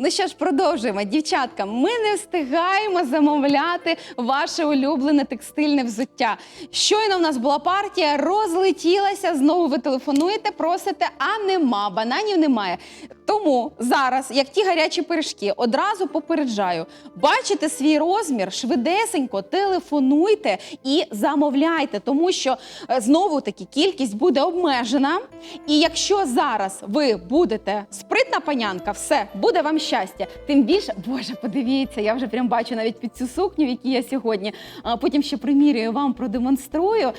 Ну що ж, продовжуємо. Дівчатка, ми не встигаємо замовляти ваше улюблене текстильне взуття. Щойно в нас була партія, розлетілася. Знову ви телефонуєте, просите, а нема, бананів немає. Тому зараз, як ті гарячі пиріжки, одразу попереджаю: бачите свій розмір, швидесенько телефонуйте і замовляйте, тому що е, знову таки кількість буде обмежена. І якщо зараз ви будете спритна панянка, все буде вам щастя. Тим більше, боже, подивіться, я вже прям бачу навіть під цю сукню, в якій я сьогодні. Потім ще примірюю вам продемонструю,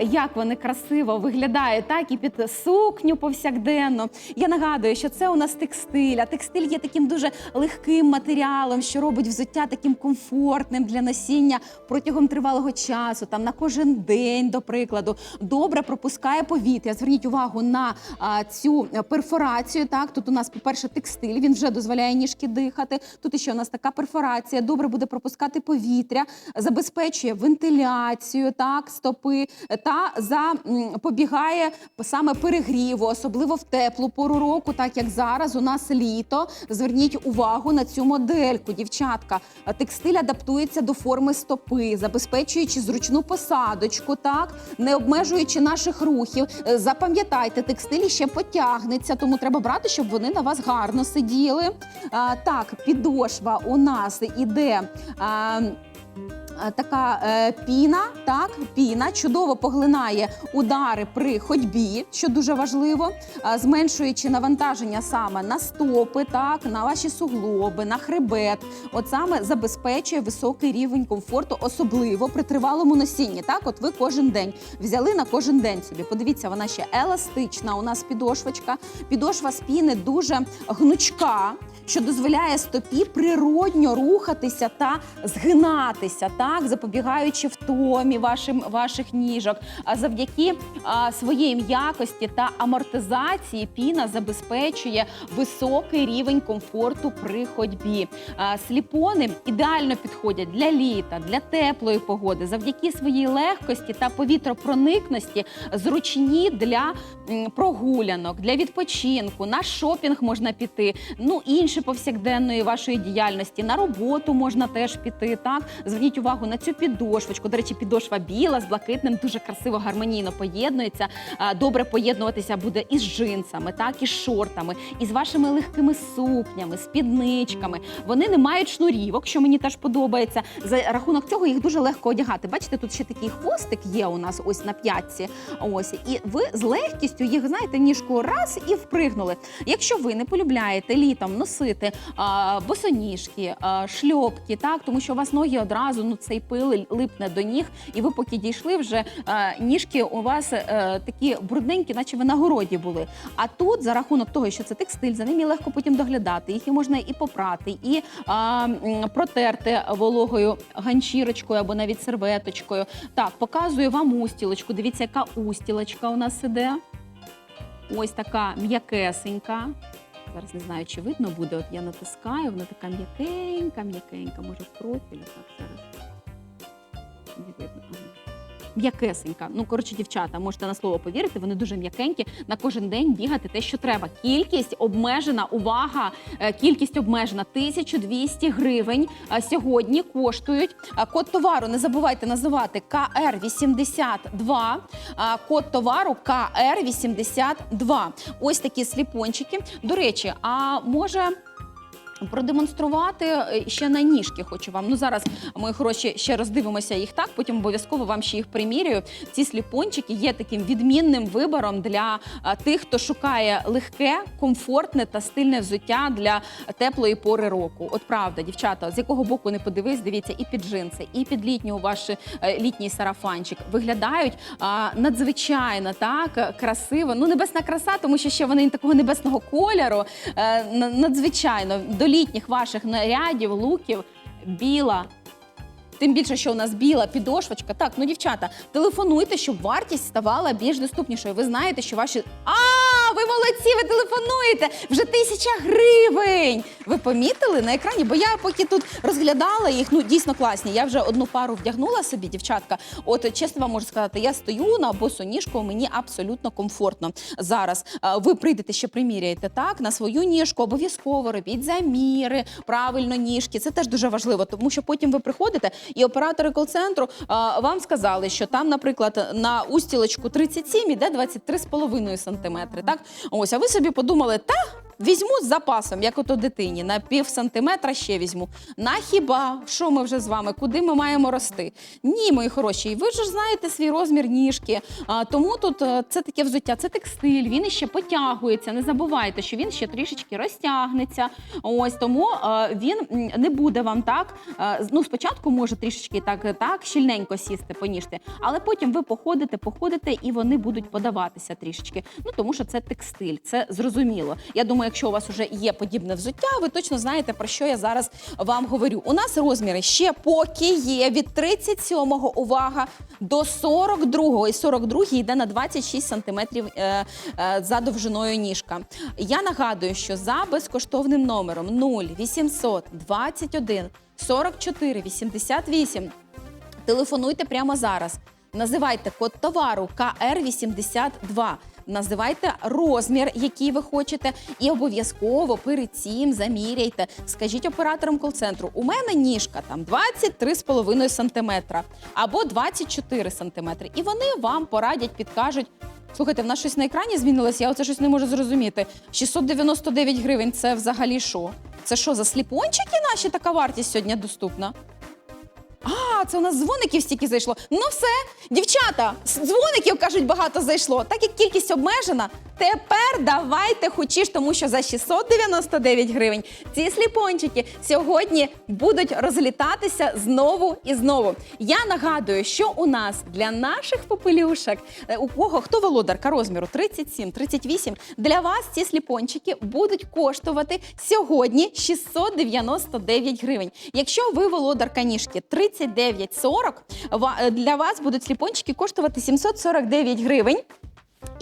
як вони красиво виглядають, так і під сукню повсякденно. Я нагадую, що це у нас текстиль. А текстиль є таким дуже легким матеріалом, що робить взуття таким комфортним для носіння протягом тривалого часу, там на кожен день, до прикладу, добре пропускає повітря. Зверніть увагу на а, цю перфорацію. Так, тут у нас, по-перше, текстиль, він вже дозволяє ніжки дихати. Тут ще у нас така перфорація, добре буде пропускати повітря, забезпечує вентиляцію, так, стопи та запобігає саме перегріву, особливо в теплу пору року, так як зараз у нас літо. Зверніть увагу на цю модельку, дівчатка. Текстиль адаптується до форми стопи, забезпечуючи зручну посадочку, так не обмежуючи наших рухів. Е, Запам'ятайте, текстиль ще потягнеться, тому треба брати, щоб вони на вас гарно сиділи. А, так, підошва у нас іде. А, Така е, піна, так, піна чудово поглинає удари при ходьбі, що дуже важливо, а, зменшуючи навантаження саме на стопи, так, на ваші суглоби, на хребет. От саме забезпечує високий рівень комфорту, особливо при тривалому носінні. Так, от ви кожен день взяли на кожен день собі. Подивіться, вона ще еластична. У нас підошвочка. Підошва з піни дуже гнучка що дозволяє стопі природньо рухатися та згинатися, так запобігаючи втомі вашим ваших ніжок. А завдяки а, своєї м'якості та амортизації піна забезпечує високий рівень комфорту при ходьбі. А, сліпони ідеально підходять для літа, для теплої погоди. Завдяки своїй легкості та повітропроникності зручні для прогулянок, для відпочинку. На шопінг можна піти. Ну інші повсякденної вашої діяльності. На роботу можна теж піти. Так зверніть увагу на цю підошвочку. До речі, підошва біла з блакитним дуже красиво гармонійно поєднується. Добре поєднуватися буде із джинсами, так і з шортами, і з вашими легкими сукнями, спідничками. Вони не мають шнурівок, що мені теж подобається. За рахунок цього їх дуже легко одягати. Бачите, тут ще такий хвостик є у нас ось на п'ятці. Ось і ви з легкістю їх знаєте, ніжку раз і впригнули. Якщо ви не полюбляєте літом носити а, босоніжки, а, шльопки, так тому що у вас ноги одразу ну цей пил липне до ніг, і ви поки дійшли, вже а, ніжки у вас е, такі брудненькі, наче ви на городі були. А тут, за рахунок того, що це текстиль, за ними легко потім доглядати. Їх можна і попрати, і а, м, протерти вологою ганчірочкою або навіть серветочкою. Так, показую вам устілочку. Дивіться, яка устілочка у нас іде. Ось така м'якесенька. Зараз не знаю, чи видно буде. От я натискаю, вона така м'якенька, м'якенька. Може, в профілі так зараз. М'якесенька. Ну, коротше, дівчата, можете на слово повірити, вони дуже м'якенькі. На кожен день бігати те, що треба. Кількість обмежена, увага, е, кількість обмежена 1200 гривень. е, Сьогодні коштують. Е, Код товару не забувайте називати КР82. Код товару КР82. Ось такі сліпончики. До речі, а може. Продемонструвати е, ще на ніжки хочу вам. Ну зараз мої хороші ще роздивимося їх так. Потім обов'язково вам ще їх примірюю. Ці сліпончики є таким відмінним вибором для тих, хто шукає легке, комфортне та стильне взуття для теплої пори року. От правда, дівчата, з якого боку не подивись, дивіться, і під джинси, і під літню ваш е, літній сарафанчик виглядають надзвичайно так е, красиво. Ну небесна краса, тому що ще вони такого небесного кольору. е, надзвичайно до літніх ваших нарядів, луків біла. Тим більше, що у нас біла підошвочка. Так, ну дівчата, телефонуйте, щоб вартість ставала більш доступнішою. Ви знаєте, що ваші. А, ви молодці, ви телефонуєте. Вже тисяча гривень. Ви помітили на екрані? Бо я поки тут розглядала їх, ну дійсно класні. Я вже одну пару вдягнула собі, дівчатка. От чесно вам можу сказати, я стою на босоніжку, мені абсолютно комфортно зараз. Е, Ви прийдете ще приміряєте так на свою ніжку. Обов'язково робіть заміри, правильно ніжки. Це теж дуже важливо, тому що потім ви приходите, і оператори кол-центру е, вам сказали, що там, наприклад, на устілочку 37 іде 23,5 сантиметри. Так, ось, а ви собі подумали, та. Візьму з запасом, як ото дитині, на пів сантиметра ще візьму. На хіба що ми вже з вами? Куди ми маємо рости? Ні, мої хороші, ви ж знаєте свій розмір ніжки. А, тому тут е, це таке взуття, це текстиль, він іще потягується. Не забувайте, що він ще трішечки розтягнеться. Ось тому е, він не буде вам так. е, ну, спочатку може трішечки так, так щільненько сісти по ніжці, але потім ви походите, походите, і вони будуть подаватися трішечки. Ну тому що це текстиль, це зрозуміло. Я думаю, якщо у вас вже є подібне взуття, ви точно знаєте про що я зараз вам говорю. У нас розміри ще поки є від 37-го, увага, до 42-го. І 42-й йде на 26 сантиметрів е, е, за довжиною ніжка. Я нагадую, що за безкоштовним номером 0800 21 44 88 Телефонуйте прямо зараз. Називайте код товару КР82. Називайте розмір, який ви хочете, і обов'язково перед цим заміряйте. Скажіть операторам кол-центру, у мене ніжка там 23,5 см або 24 см. І вони вам порадять, підкажуть. Слухайте, в нас щось на екрані змінилося, я оце щось не можу зрозуміти. 699 гривень це взагалі що? Це що, за сліпончики наші така вартість сьогодні доступна? Це у нас дзвоників стільки зайшло. Ну все, дівчата, з дзвоників кажуть, багато зайшло. Так як кількість обмежена, тепер давайте хочеш, тому що за 699 гривень ці сліпончики сьогодні будуть розлітатися знову і знову. Я нагадую, що у нас для наших попелюшок, е, у кого хто володарка розміру 37, 38, для вас ці сліпончики будуть коштувати сьогодні 699 гривень. Якщо ви володарка ніжки 39,40, ва- е, для вас будуть сліпончики коштувати 749 гривень.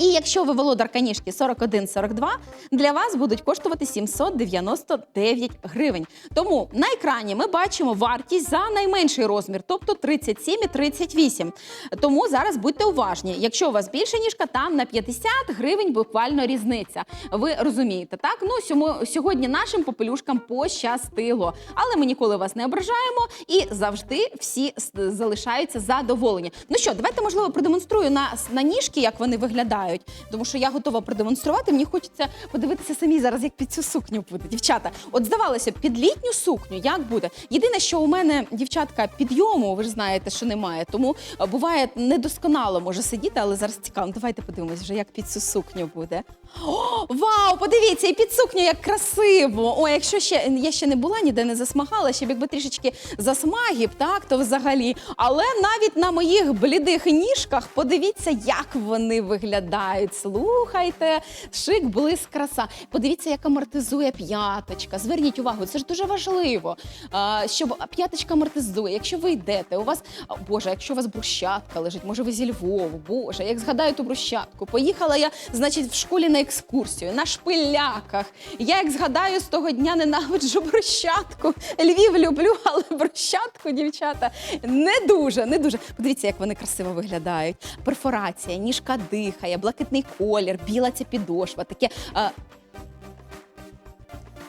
І якщо ви володарка ніжки 41-42, для вас будуть коштувати 799 гривень. Тому на екрані ми бачимо вартість за найменший розмір, тобто 37 і 38. Тому зараз будьте уважні. Якщо у вас більша ніжка, там на 50 гривень буквально різниця. Ви розумієте, так? Ну сьогодні нашим попелюшкам пощастило. Але ми ніколи вас не ображаємо і завжди всі залишаються задоволені. Ну що, давайте можливо продемонструю на, на ніжки, як вони виглядають. Тому що я готова продемонструвати. Мені хочеться подивитися самі зараз, як під цю сукню буде. Дівчата, от здавалося, під літню сукню як буде? Єдине, що у мене дівчатка підйому, ви ж знаєте, що немає. Тому е, буває недосконало може сидіти, але зараз цікаво. Ну, Давайте подивимось вже, як під цю сукню буде. О, вау! Подивіться, і під сукню як красиво! О, якщо ще я ще не була, ніде не засмагала, ще б якби трішечки засмагів, так то взагалі. Але навіть на моїх блідих ніжках подивіться, як вони виглядають. Слухайте, шик, блиск, краса. Подивіться, як амортизує п'яточка. Зверніть увагу, це ж дуже важливо, щоб п'яточка амортизує. Якщо ви йдете, у вас Боже, якщо у вас брусчатка лежить, може ви зі Львову, Боже, як згадаю ту брусчатку. Поїхала я, значить, в школі на екскурсію, на шпиляках. Я як згадаю з того дня ненавиджу брусчатку. Львів люблю, але брусчатку, дівчата, не дуже, не дуже. Подивіться, як вони красиво виглядають. Перфорація, ніжка дихає, блакитний колір, біла ця підошва, таке.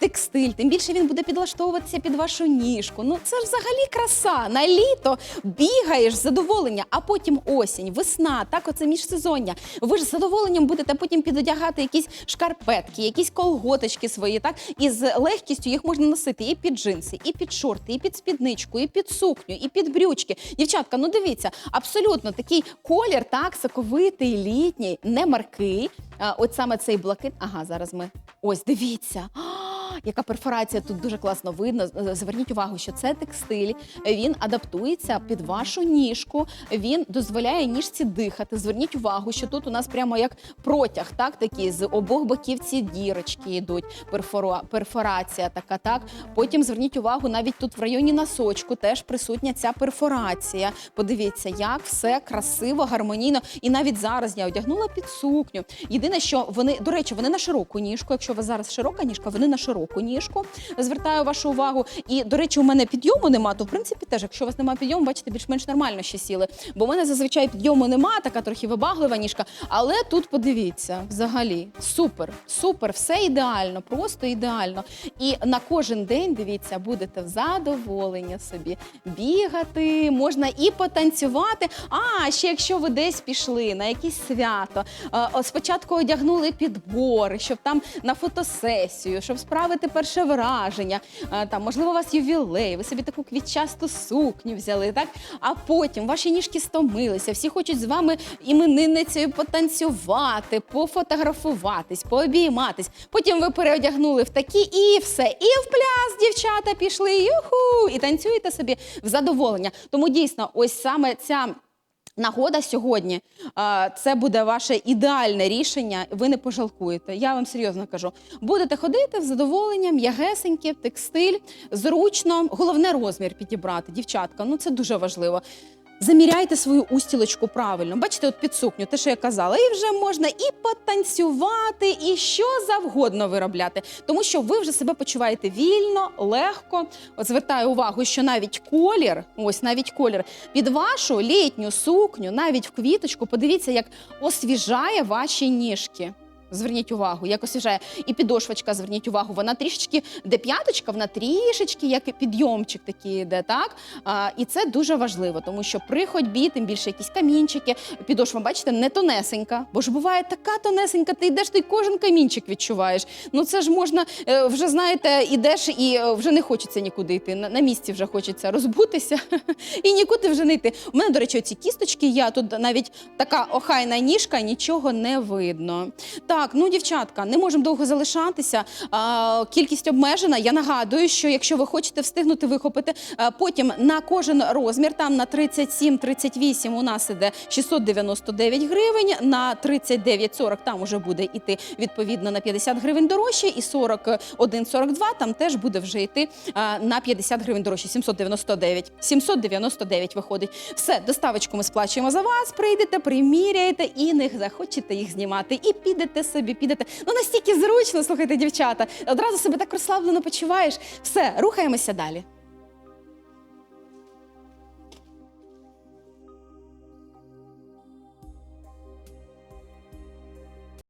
Текстиль, тим більше він буде підлаштовуватися під вашу ніжку. Ну це ж взагалі краса. На літо бігаєш задоволення, а потім осінь, весна, так оце міжсезоння. Ви ж з задоволенням будете потім підодягати якісь шкарпетки, якісь колготочки свої, так і з легкістю їх можна носити і під джинси, і під шорти, і під спідничку, і під сукню, і під брючки. Дівчатка, ну дивіться, абсолютно такий колір, так, соковитий, літній, не маркий. От саме цей блакит. Ага, зараз ми. Ось, дивіться. Яка перфорація тут дуже класно видно. Зверніть увагу, що це текстиль. Він адаптується під вашу ніжку. Він дозволяє ніжці дихати. Зверніть увагу, що тут у нас прямо як протяг, так такий з обох боків ці дірочки йдуть. Перфоро... перфорація така, так. Потім зверніть увагу, навіть тут в районі носочку теж присутня ця перфорація. Подивіться, як все красиво, гармонійно. І навіть зараз я одягнула під сукню. Єдине, що вони, до речі, вони на широку ніжку. Якщо у вас зараз широка ніжка, вони на широку ніжку. Звертаю вашу увагу. І, до речі, у мене підйому нема, то в принципі теж, якщо у вас немає підйому, бачите, більш-менш нормально ще сіли. Бо у мене зазвичай підйому нема, така трохи вибаглива ніжка. Але тут подивіться, взагалі, супер, супер, все ідеально, просто ідеально. І на кожен день, дивіться, будете в задоволення собі бігати, можна і потанцювати. А ще якщо ви десь пішли на якесь свято, е, спочатку одягнули підбори, щоб там на фотосесію, щоб справити перше враження. е, Там, можливо, у вас ювілей, ви собі таку квітчасту сукню взяли, так? А потім ваші ніжки стомилися, всі хочуть з вами іменинницею потанцювати, пофотографуватись, пообійматись. Потім ви переодягнули в такі і все. І в пляс, дівчата, пішли. Юху! І танцюєте собі в задоволення. Тому дійсно, ось саме ця. Нагода сьогодні це буде ваше ідеальне рішення. Ви не пожалкуєте. Я вам серйозно кажу. Будете ходити в задоволення, ягесеньке, текстиль, зручно. Головне розмір підібрати, дівчатка. Ну це дуже важливо. Заміряйте свою устілочку правильно. Бачите, от під сукню, те, що я казала, і вже можна і потанцювати, і що завгодно виробляти, тому що ви вже себе почуваєте вільно, легко. От звертаю увагу, що навіть колір, ось навіть колір під вашу літню сукню, навіть в квіточку, подивіться, як освіжає ваші ніжки. Зверніть увагу, як освіжає. І підошвочка, зверніть увагу, вона трішечки, де п'яточка, вона трішечки, як підйомчик такий йде, так? А, і це дуже важливо, тому що при ходьбі, тим більше якісь камінчики, підошва, бачите, не тонесенька. Бо ж буває така тонесенька, ти йдеш, ти кожен камінчик відчуваєш. Ну це ж можна, е, вже знаєте, ідеш і е, вже не хочеться нікуди йти. На, місці вже хочеться розбутися і нікуди вже не йти. У мене, до речі, ці кісточки, я тут навіть така охайна ніжка, нічого не видно. Так, ну дівчатка, не можемо довго залишатися. А, кількість обмежена. Я нагадую, що якщо ви хочете встигнути вихопити, а, потім на кожен розмір, там на 37-38 у нас іде 699 гривень, на 39-40 там уже буде йти відповідно на 50 гривень дорожче, і 41-42 там теж буде вже йти а, на 50 гривень дорожче, 799. 799 виходить. Все, доставочку ми сплачуємо за вас, прийдете, приміряєте і не захочете їх знімати. І підете собі, підете. Ну настільки зручно, слухайте, дівчата. Одразу себе так розслаблено почуваєш. Все, рухаємося далі.